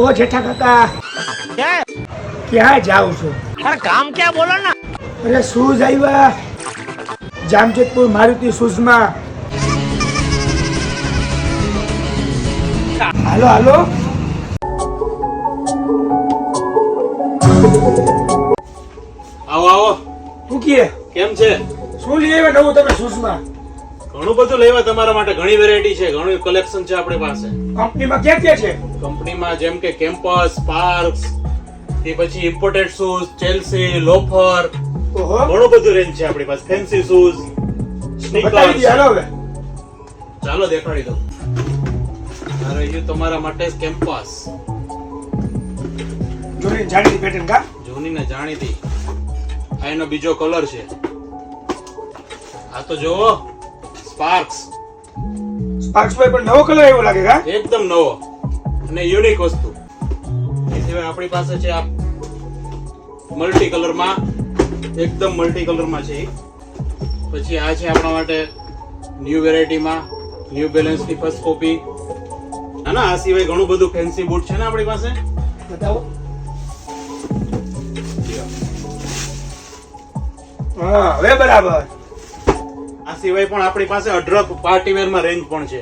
ઓ જેઠા કાકા. ક્યાં જાઉં છું? પણ કામ ક્યાં બોલો ને? અરે શૂઝ આવ્યા જામજેતપુર મારુતિ શૂઝમાં હાલો હાલો. આવો આવો. તું કીએ? કેમ છે? શું લઈ આવ્યા નવું તમે શૂઝમાં ઘણું બધું લેવા તમારા માટે. ઘણી વેરાયટી છે. ઘણું કલેક્શન છે આપણી પાસે. કંપનીમાં ક્યાં ક્યાં છે? કંપનીમાં જેમ કે કેમ્પસ પાર્ક્સ તે પછી ઇમ્પોર્ટેડ શૂઝ ચેલ્સી લોફર ઘણું બધું રેન્જ છે આપણી પાસે. ફેન્સી શૂઝ હવે. ચાલો દેખાડી દો મારે રહ્યું તમારા માટે કેમ્પસ. જોઈને જાણીતી પેટર્ન કા? જૂની ને જાણીતી. આ એનો બીજો કલર છે. આ તો જુઓ. સ્પાર્ક્સ. સ્પાર્ક્સ ભાઈ પણ નવો કલર એવો લાગે કા? એકદમ નવો અને યુનિક વસ્તુ. એ સિવાય આપણી પાસે છે આ મલ્ટી કલરમાં એકદમ મલ્ટી કલરમાં છે પછી આ છે આપણા માટે ન્યૂ વેરાયટીમાં ન્યૂ બેલેન્સની ફર્સ્ટ કોપી ના ના આ સિવાય ઘણું બધું ફેન્સી બૂટ છે ને આપણી પાસે? બતાવો. હા હવે બરાબર. આ સિવાય પણ આપણી પાસે અઢળક પાર્ટી વેરમાં રેન્જ પણ છે.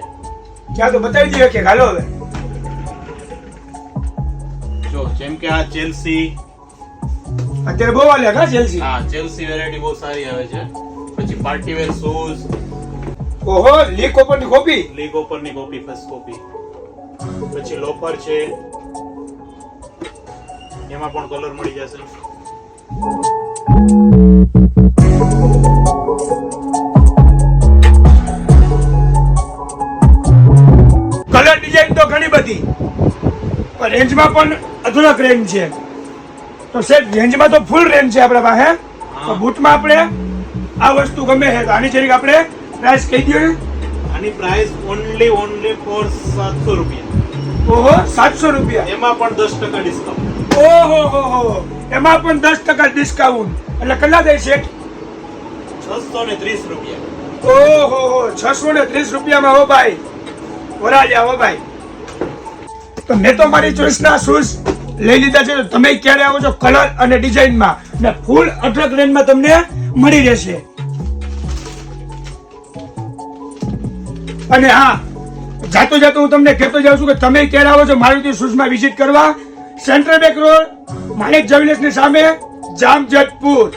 ક્યાં તો બતાવી દઈએ કે હાલો હવે. જો જેમ કે આ ચેલ્સી અત્યારે બહુ હાલ્યા કા ચેલ્સી હા ચેલ્સી વેરાયટી બહુ સારી આવે છે. પછી પાર્ટી વેર શૂઝ ઓહો લીક ઓપનની કોપી લીગ ઓપરની કોપી ફર્સ્ટ કોપી પછી લોફર છે. એમાં પણ કલર મળી જશે. કલર ડિઝાઇન તો ઘણી બધી. પણ રેન્જમાં પણ અઢળક રેન્જ છે. તો સેટ રેન્જમાં તો ફૂલ રેન્જ છે આપણા પાસે તો બૂટમાં આપણે આ વસ્તુ ગમે છે આની જરીક આપણે પ્રાઇસ કહી દઈએ. આની પ્રાઇસ ઓનલી ઓનલી ફોર સાતસો રૂપિયા. ઓહો સાતસો રૂપિયા. એમાં પણ દસ ટકા ડિસ્કાઉન્ટ ઓહો હો હો. એમાં પણ દસ ટકા ડિસ્કાઉન્ટ એટલે કેટલા થાય છે? છસો ને ત્રીસ રૂપિયા. ઓહો હો. છસો ને ત્રીસ રૂપિયામાં હો ભાઈ. તો મેં તો મારી ચોઈસના શૂઝ લઈ લીધા છે. તમે ક્યારે આવો છો કલર અને ડિઝાઇનમાં ને ફૂલ અઢળક રેન્જમાં તમને મળી રહેશે. અને હા, જાતો જાતો હું તમને કહેતો જાઉં છું કે તમે ક્યારે આવો છો મારુતિ શૂઝમાં વિઝિટ કરવા? સેન્ટ્રલ બેંક રોડ માણેક જવેલર્સની સામે જામજતપુર